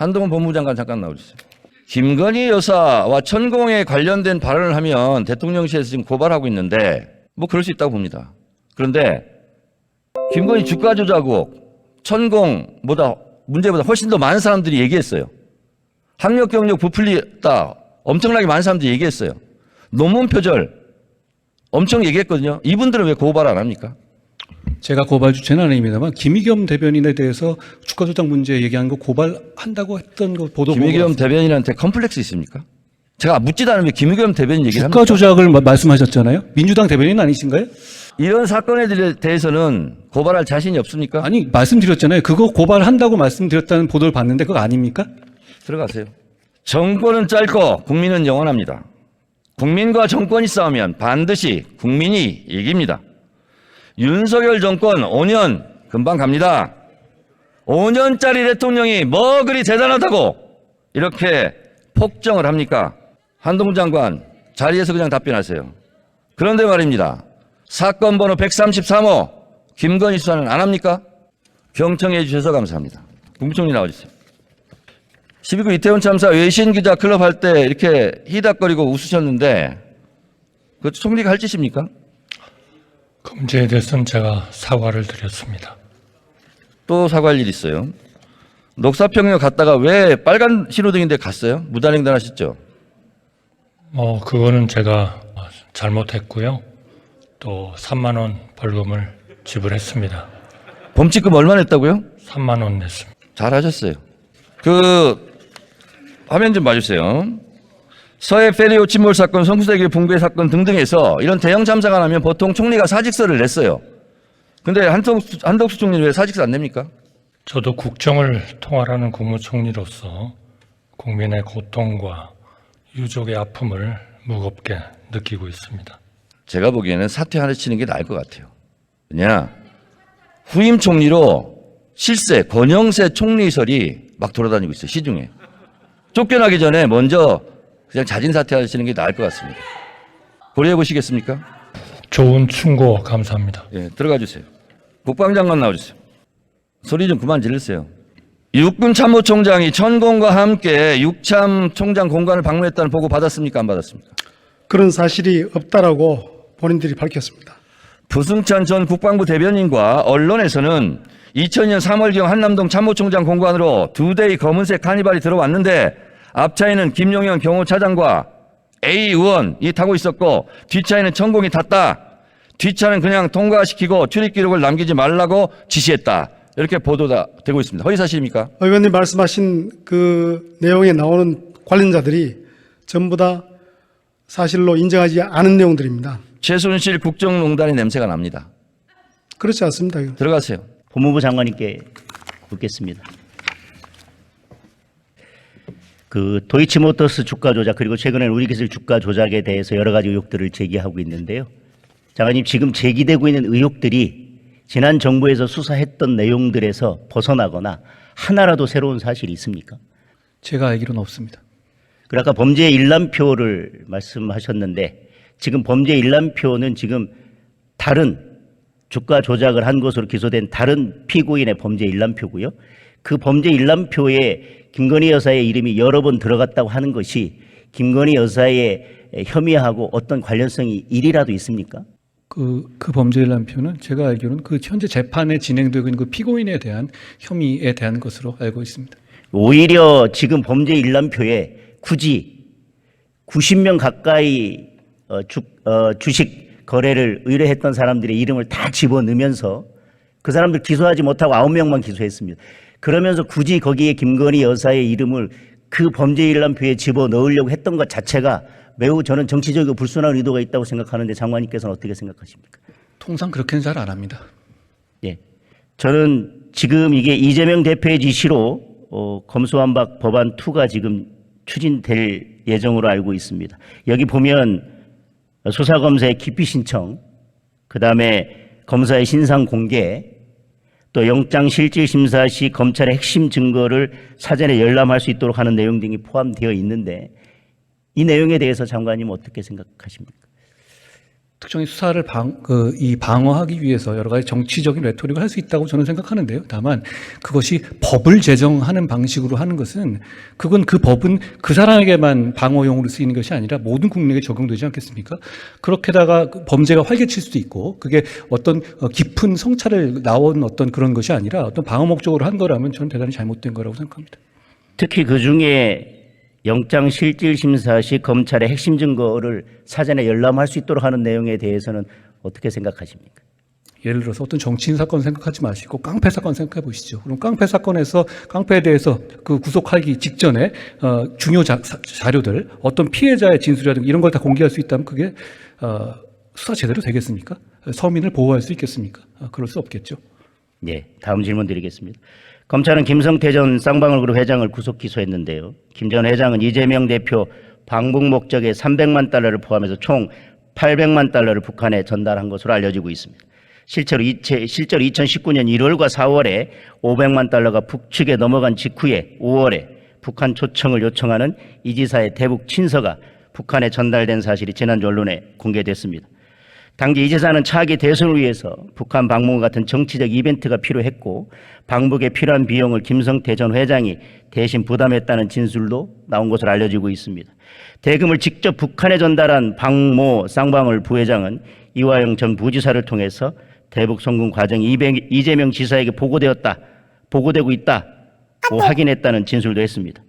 한동훈 법무장관 잠깐 나와주세요. 김건희 여사와 천공에 관련된 발언을 하면 대통령실에서 지금 고발하고 있는데 뭐 그럴 수 있다고 봅니다. 그런데 김건희 주가 조작국 천공보다 문제보다 훨씬 더 많은 사람들이 얘기했어요. 학력 경력 부풀리다 엄청나게 많은 사람들이 얘기했어요. 논문 표절 엄청 얘기했거든요. 이분들은 왜 고발 안 합니까? 제가 고발 주체는 아닙니다만 김의겸 대변인에 대해서 주가 조작 문제 얘기한 거 고발한다고 했던 거 보도 김의겸 대변인한테 컴플렉스 있습니까? 제가 묻지도 않으면 김의겸 대변인 얘기를 주가 합니까? 조작을 마- 말씀하셨잖아요. 민주당 대변인 아니신가요? 이런 사건에 대- 대해서는 고발할 자신이 없습니까? 아니 말씀드렸잖아요. 그거 고발한다고 말씀드렸다는 보도를 봤는데 그거 아닙니까? 들어가세요. 정권은 짧고 국민은 영원합니다. 국민과 정권이 싸우면 반드시 국민이 이깁니다. 윤석열 정권 5년 금방 갑니다. 5년짜리 대통령이 뭐 그리 대단하다고 이렇게 폭정을 합니까? 한동훈 장관 자리에서 그냥 답변하세요. 그런데 말입니다. 사건 번호 133호 김건희 수사는 안 합니까? 경청해 주셔서 감사합니다. 국무총리 나와주세요. 12구 이태원 참사 외신 기자 클럽 할 때 이렇게 히닥거리고 웃으셨는데 그 총리가 할 짓입니까? 그 문제에 대해서는 제가 사과를 드렸습니다. 또 사과할 일 있어요. 녹사평역 갔다가 왜 빨간 신호등인데 갔어요? 무단횡단 하셨죠? 뭐 그거는 제가 잘못했고요. 또 3만 원 벌금을 지불했습니다. 범칙금 얼마 냈다고요? 3만 원 냈습니다. 잘하셨어요. 그 화면 좀 봐주세요. 서해 페리 오 침몰 사건, 성수대교 붕괴 사건 등등에서 이런 대형 참사가 나면 보통 총리가 사직서를 냈어요. 근데 한덕수, 한덕수 총리는 왜 사직서 안 냅니까? 저도 국정을 통할하는 국무총리로서 국민의 고통과 유족의 아픔을 무겁게 느끼고 있습니다. 제가 보기에는 사퇴 하나 치는 게 나을 것 같아요. 왜냐? 후임 총리로 실세, 권영세 총리설이 막 돌아다니고 있어요, 시중에. 쫓겨나기 전에 먼저 그냥 자진 사퇴하시는 게 나을 것 같습니다. 고려해 보시겠습니까? 좋은 충고 감사합니다. 예, 들어가 주세요. 국방장관 나와주세요. 소리 좀 그만 지르세요. 육군 참모총장이 천공과 함께 육참 총장 공관을 방문했다는 보고 받았습니까? 안 받았습니까? 그런 사실이 없다라고 본인들이 밝혔습니다. 부승찬 전 국방부 대변인과 언론에서는 2000년 3월경 한남동 참모총장 공관으로 두 대의 검은색 카니발이 들어왔는데 앞차에는 김용현 경호차장과 A 의원이 타고 있었고 뒷차에는 천공이 탔다. 뒷차는 그냥 통과시키고 출입 기록을 남기지 말라고 지시했다. 이렇게 보도가 되고 있습니다. 허위 사실입니까? 의원님 말씀하신 그 내용에 나오는 관련자들이 전부 다 사실로 인정하지 않은 내용들입니다. 최순실 국정농단의 냄새가 납니다. 그렇지 않습니다. 들어가세요. 법무부 장관님께 묻겠습니다. 그 도이치모터스 주가 조작 그리고 최근에 우리 기술 주가 조작에 대해서 여러 가지 의혹들을 제기하고 있는데요. 장관님 지금 제기되고 있는 의혹들이 지난 정부에서 수사했던 내용들에서 벗어나거나 하나라도 새로운 사실이 있습니까? 제가 알기로는 없습니다. 그리고 아까 범죄 일람표를 말씀하셨는데 지금 범죄 일람표는 지금 다른 주가 조작을 한 것으로 기소된 다른 피고인의 범죄 일람표고요. 그 범죄 일람표에 김건희 여사의 이름이 여러 번 들어갔다고 하는 것이 김건희 여사의 혐의하고 어떤 관련성이 일이라도 있습니까? 그, 그 범죄 일람표는 제가 알기로는 그 현재 재판에 진행되고 있는 그 피고인에 대한 혐의에 대한 것으로 알고 있습니다. 오히려 지금 범죄 일람표에 굳이 90명 가까이 어, 주, 어, 주식 거래를 의뢰했던 사람들의 이름을 다 집어넣으면서 그 사람들 기소하지 못하고 9명만 기소했습니다. 그러면서 굳이 거기에 김건희 여사의 이름을 그 범죄 일람표에 집어 넣으려고 했던 것 자체가 매우 저는 정치적이고 불순한 의도가 있다고 생각하는데 장관님께서는 어떻게 생각하십니까? 통상 그렇게는 잘 안 합니다. 예. 저는 지금 이게 이재명 대표의 지시로 어, 검수완박 법안 2가 지금 추진될 예정으로 알고 있습니다. 여기 보면 수사검사의 기피 신청, 그 다음에 검사의 신상 공개, 또 영장 실질 심사 시 검찰의 핵심 증거를 사전에 열람할 수 있도록 하는 내용 등이 포함되어 있는데 이 내용에 대해서 장관님 어떻게 생각하십니까? 특정의 수사를 방, 그, 이 방어하기 위해서 여러 가지 정치적인 레토릭을 할 수 있다고 저는 생각하는데요. 다만 그것이 법을 제정하는 방식으로 하는 것은 그건 그 법은 그 사람에게만 방어용으로 쓰이는 것이 아니라 모든 국민에게 적용되지 않겠습니까? 그렇게다가 그 범죄가 활개칠 수도 있고 그게 어떤 어, 깊은 성찰을 나온 어떤 그런 것이 아니라 어떤 방어 목적으로 한 거라면 저는 대단히 잘못된 거라고 생각합니다. 특히 그 중에 영장 실질 심사 시 검찰의 핵심 증거를 사전에 열람할 수 있도록 하는 내용에 대해서는 어떻게 생각하십니까? 예를 들어서 어떤 정치인 사건 생각하지 마시고 깡패 사건 생각해 보시죠. 그럼 깡패 사건에서 깡패에 대해서 그 구속하기 직전에 어, 중요 자, 료들 어떤 피해자의 진술이라든가 이런 걸 다 공개할 수 있다면 그게 어, 수사 제대로 되겠습니까? 서민을 보호할 수 있겠습니까? 어, 그럴 수 없겠죠. 예, 다음 질문 드리겠습니다. 검찰은 김성태 전 쌍방울그룹 회장을 구속 기소했는데요. 김 전 회장은 이재명 대표 방북 목적의 300만 달러를 포함해서 총 800만 달러를 북한에 전달한 것으로 알려지고 있습니다. 실제로, 실제로 2019년 1월과 4월에 500만 달러가 북측에 넘어간 직후에 5월에 북한 초청을 요청하는 이 지사의 대북 친서가 북한에 전달된 사실이 지난주 언론에 공개됐습니다. 당시 이 지사는 차기 대선을 위해서 북한 방문 같은 정치적 이벤트가 필요했고 방북에 필요한 비용을 김성태 전 회장이 대신 부담했다는 진술도 나온 것으로 알려지고 있습니다. 대금을 직접 북한에 전달한 방모 쌍방울 부회장은 이화영 전 부지사를 통해서 대북 송금 과정이 이백- 이재명 지사에게 보고되었다, 보고되고 있다, 고 확인했다는 진술도 했습니다.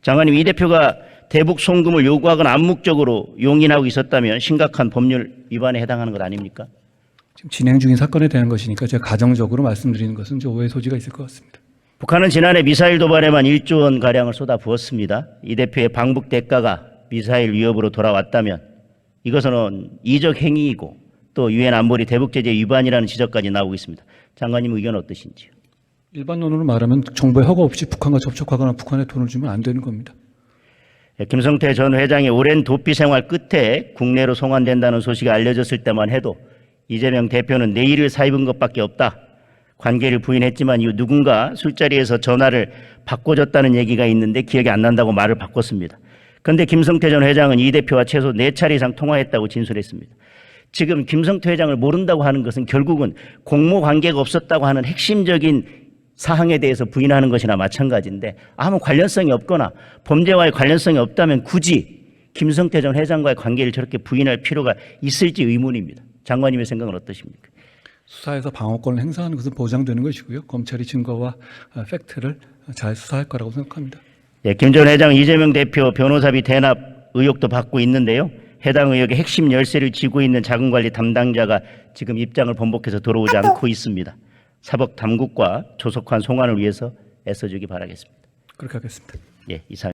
장관님, 이 대표가 대북 송금을 요구하거나 암묵적으로 용인하고 있었다면 심각한 법률 위반에 해당하는 것 아닙니까? 지금 진행 중인 사건에 대한 것이니까 제가 가정적으로 말씀드리는 것은 좀 오해 소지가 있을 것 같습니다. 북한은 지난해 미사일 도발에만 1조 원 가량을 쏟아 부었습니다. 이 대표의 방북 대가가 미사일 위협으로 돌아왔다면 이것은 이적 행위이고 또 유엔 안보리 대북 제재 위반이라는 지적까지 나오고 있습니다. 장관님 의견 어떠신지요? 일반론으로 말하면 정부의 허가 없이 북한과 접촉하거나 북한에 돈을 주면 안 되는 겁니다. 예, 김성태 전 회장의 오랜 도피 생활 끝에 국내로 송환된다는 소식이 알려졌을 때만 해도 이재명 대표는 내일을 사입은 것밖에 없다. 관계를 부인했지만 이후 누군가 술자리에서 전화를 바꿔줬다는 얘기가 있는데 기억이 안 난다고 말을 바꿨습니다. 그런데 김성태 전 회장은 이 대표와 최소 네 차례 이상 통화했다고 진술했습니다. 지금 김성태 회장을 모른다고 하는 것은 결국은 공모 관계가 없었다고 하는 핵심적인 사항에 대해서 부인하는 것이나 마찬가지인데 아무 관련성이 없거나 범죄와의 관련성이 없다면 굳이 김성태 전 회장과의 관계를 저렇게 부인할 필요가 있을지 의문입니다. 장관님의 생각은 어떠십니까? 수사에서 방어권을 행사하는 것은 보장되는 것이고요. 검찰이 증거와 어, 팩트를 잘 수사할 거라고 생각합니다. 예, 김 전 회장 이재명 대표 변호사비 대납 의혹도 받고 있는데요. 해당 의혹의 핵심 열쇠를 쥐고 있는 자금관리 담당자가 지금 입장을 번복해서 들어오지 않고 있습니다. 사법 당국과 조속한 송환을 위해서 애써주기 바라겠습니다. 그렇게 하겠습니다. 예, 이상.